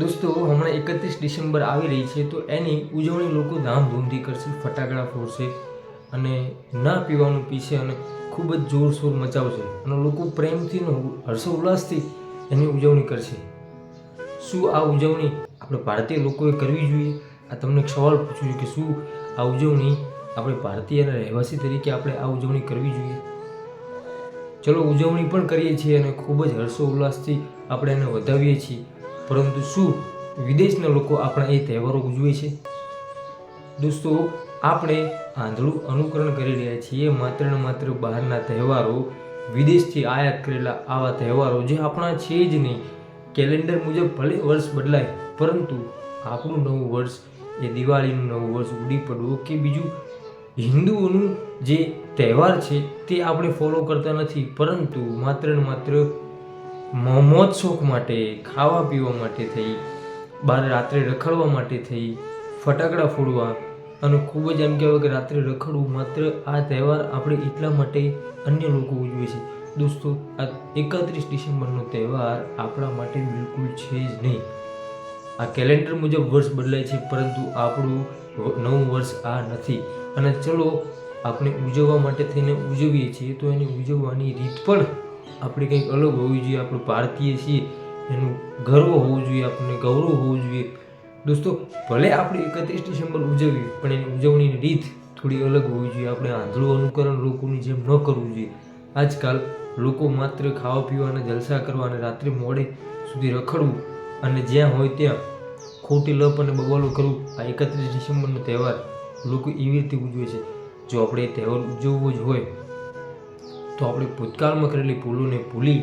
દોસ્તો, હમણાં એકત્રીસ ડિસેમ્બર આવી રહી છે, તો એની ઉજવણી લોકો ધામધૂમથી કરશે, ફટાકડા ફોડશે અને ના પીવાનું પીશે અને ખૂબ જ જોરશોર મચાવશે અને લોકો પ્રેમથી હર્ષોલ્લાસથી એની ઉજવણી કરશે. શું આ ઉજવણી આપણે ભારતીય લોકોએ કરવી જોઈએ? આ તમને સવાલ પૂછું છું કે શું આ ઉજવણી આપણે ભારતીય અને રહેવાસી તરીકે આપણે આ ઉજવણી કરવી જોઈએ? ચલો, ઉજવણી પણ કરીએ છીએ અને ખૂબ જ હર્ષો ઉલ્લાસથી આપણે એને વધાવીએ છીએ. પરંતુ શું વિદેશના લોકો આપણા એ તહેવારો ઉજવે છે? દોસ્તો, આપણે આંધળું અનુકરણ કરી રહ્યા છીએ માત્ર ને માત્ર બહારના તહેવારો, વિદેશથી આયાત કરેલા આવા તહેવારો જે આપણા છે જ નહીં. કેલેન્ડર મુજબ ભલે વર્ષ બદલાય, પરંતુ આપણું નવું વર્ષ એ દિવાળીનું નવું વર્ષ ઉડી પડવું કે બીજું હિન્દુઓનું જે તહેવાર છે તે આપણે ફોલો કરતા નથી. પરંતુ માત્ર ને માત્ર મોજ શોખ માટે, ખાવા પીવા માટે થઈ બહાર રાત્રે રખડવા માટે થઈ, ફટાકડા ફોડવા અને ખૂબ જ એમ કહેવાય કે રાત્રે રખડવું માત્ર આ તહેવાર આપણે એટલા માટે અન્ય લોકો ઉજવે છે. દોસ્તો, આ એકત્રીસ ડિસેમ્બરનો તહેવાર આપણા માટે બિલકુલ છે જ નહીં. આ કેલેન્ડર મુજબ વર્ષ બદલાય છે, પરંતુ આપણું નવું વર્ષ આ નથી. અને ચલો, આપણે ઉજવવા માટે થઈને ઉજવીએ છીએ, તો એની ઉજવવાની રીત પણ આપણે કંઈક અલગ હોવી જોઈએ, આપણું ભારતીય છીએ, એનું ગર્વ હોવું જોઈએ, આપણને ગૌરવ હોવું જોઈએ. દોસ્તો, ભલે આપણે એકત્રીસ ડિસેમ્બર ઉજવીએ, પણ એની ઉજવણીની રીત થોડી અલગ હોવી જોઈએ. આપણે આંધળું અનુકરણ લોકોની જેમ ન કરવું જોઈએ. આજકાલ લોકો માત્ર ખાવા પીવાના જલસા કરવા અને રાત્રે મોડે સુધી રખડવું અને જ્યાં હોય ત્યાં ખોટી લપ અને બવાલો કરવું, આ એકત્રીસ ડિસેમ્બરનો તહેવાર લોકો એવી રીતે ઉજવે છે. જો આપણે એ તહેવાર ઉજવવો જ હોય તો આપણે ભૂતકાળમાં કરેલી ભૂલોને ભૂલી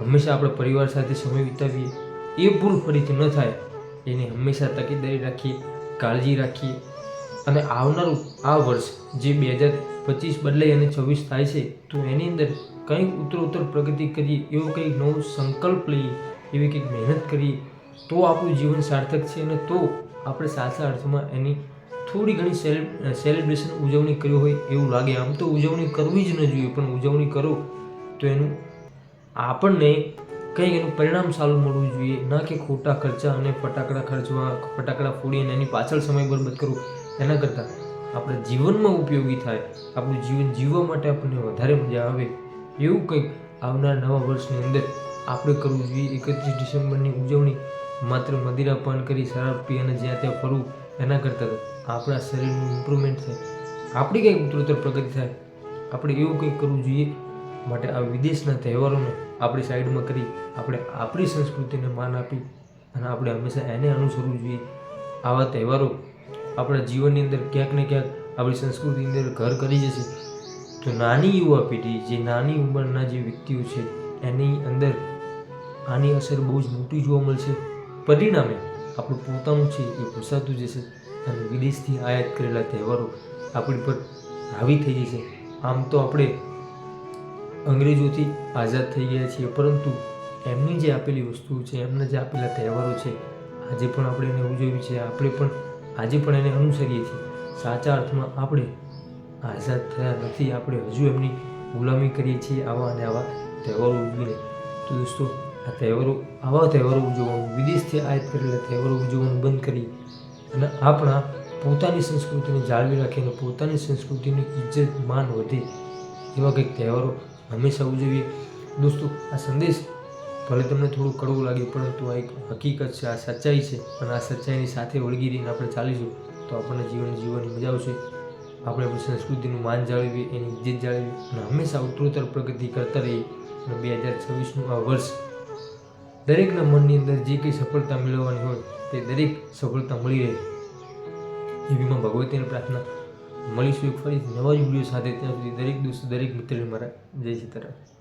હંમેશા આપણા પરિવાર સાથે સમય વિતાવીએ. એ ભૂલ ફરીથી ન થાય. એની હંમેશા તકેદારી રાખીએ, કાળજી રાખીએ અને આવનારું આ વર્ષ જે બે હજાર પચીસ બદલાઈ અને છવ્વીસ થાય છે, તો એની અંદર કંઈક ઉત્તરોત્તર પ્રગતિ કરીએ, એવો કંઈક નવો સંકલ્પ લઈએ, એવી કંઈક મહેનત કરીએ, તો આપણું જીવન સાર્થક છે અને તો આપણે સાચા અર્થમાં એની થોડી ઘણી સેલ સેલિબ્રેશન ઉજવણી કરી હોય એવું લાગે. આમ તો ઉજવણી કરવી જ ન જોઈએ, પણ ઉજવણી કરો તો એનું આપણને કંઈક એનું પરિણામ સારું મળવું જોઈએ. ના કે ખોટા ખર્ચા અને ફટાકડા ખર્ચવા, ફટાકડા ફોડી અને એની પાછળ સમય બરબાદ કરવો. એના કરતાં આપણા જીવનમાં ઉપયોગી થાય. આપણું જીવન જીવવા માટે આપણને વધારે મજા આવે. એવું કંઈક આવનાર નવા વર્ષની અંદર આપણે કરવું જોઈએ. એકત્રીસ ડિસેમ્બરની ઉજવણી માત્ર મદિરા પાન કરી, શરાબ પી અને જ્યાં ત્યાં ફરવું, એના કરતાં આપણા શરીરનું ઇમ્પ્રુવમેન્ટ થાય. આપણી કંઈક ઉત્તરોત્તર પ્રગતિ થાય. આપણે એવું કંઈક કરવું જોઈએ માટે આ વિદેશના તહેવારોને આપણી સાઈડમાં કરી, આપણે આપણી સંસ્કૃતિને માન આપી અને આપણે હંમેશા એને અનુસરવું જોઈએ. આવા તહેવારો આપણા જીવનની અંદર ક્યાંક ને ક્યાંક આપણી સંસ્કૃતિની અંદર ઘર કરી જશે. તો નાની યુવા પેઢી, જે નાની ઉંમરના જે વ્યક્તિઓ છે, એની અંદર આની અસર બહુ જ મોટી જોવા મળશે. પરિણામે આપણું પોતાનું છે એ ભૂસાતું જશે. અને વિદેશથી આયાત કરેલા તહેવારો આપણી પર હાવી થઈ જશે આમ તો આપણે અંગ્રેજોથી આઝાદ થઈ ગયા છીએ, પરંતુ એમની જે આપેલી વસ્તુઓ છે, એમના જે આપેલા તહેવારો છે, આજે પણ આપણે એને ઉજવીએ છીએ. આપણે પણ આજે પણ એને અનુસરીએ છીએ. સાચા અર્થમાં આપણે આઝાદ થયા નથી, આપણે હજુ એમની ગુલામી કરીએ છીએ આવા અને આવા તહેવારો ઉજવીને. તો દોસ્તો, આ તહેવારો, આવા તહેવારો ઉજવવાનું, વિદેશથી આયાત કરેલા તહેવારો ઉજવવાનું બંધ કરી અને આપણા પોતાની સંસ્કૃતિને જાળવી રાખીને પોતાની સંસ્કૃતિની ઇજ્જત, માન વધે એવા કંઈક તહેવારો હંમેશા ઉજવીએ. દોસ્તો, આ સંદેશ ભલે તમને થોડું કડવું લાગ્યું, પરંતુ આ એક હકીકત છે, આ સચ્ચાઈ છે અને આ સચ્ચાઈની સાથે વળગી રહીને આપણે ચાલીશું તો આપણને જીવન જીવવાની મજા આવશે. આપણે આપણી સંસ્કૃતિનું માન જાળવીએ, એની ઇજ્જત જાળવીએ અને હંમેશા ઉત્તરોત્તર પ્રગતિ કરતા રહીએ. અને બે હજાર છવ્વીસનું આ વર્ષ દરેકના મનની અંદર જે કંઈ સફળતા મેળવવાની હોય તે દરેક સફળતા મળી રહે. એવીમાં ભગવતીને પ્રાર્થના મળીશું. એક ફરી નવા જ વીડિયો સાથે ત્યાં સુધી દરેક દોસ્તો, દરેક મિત્રને મારા જય સીતારામ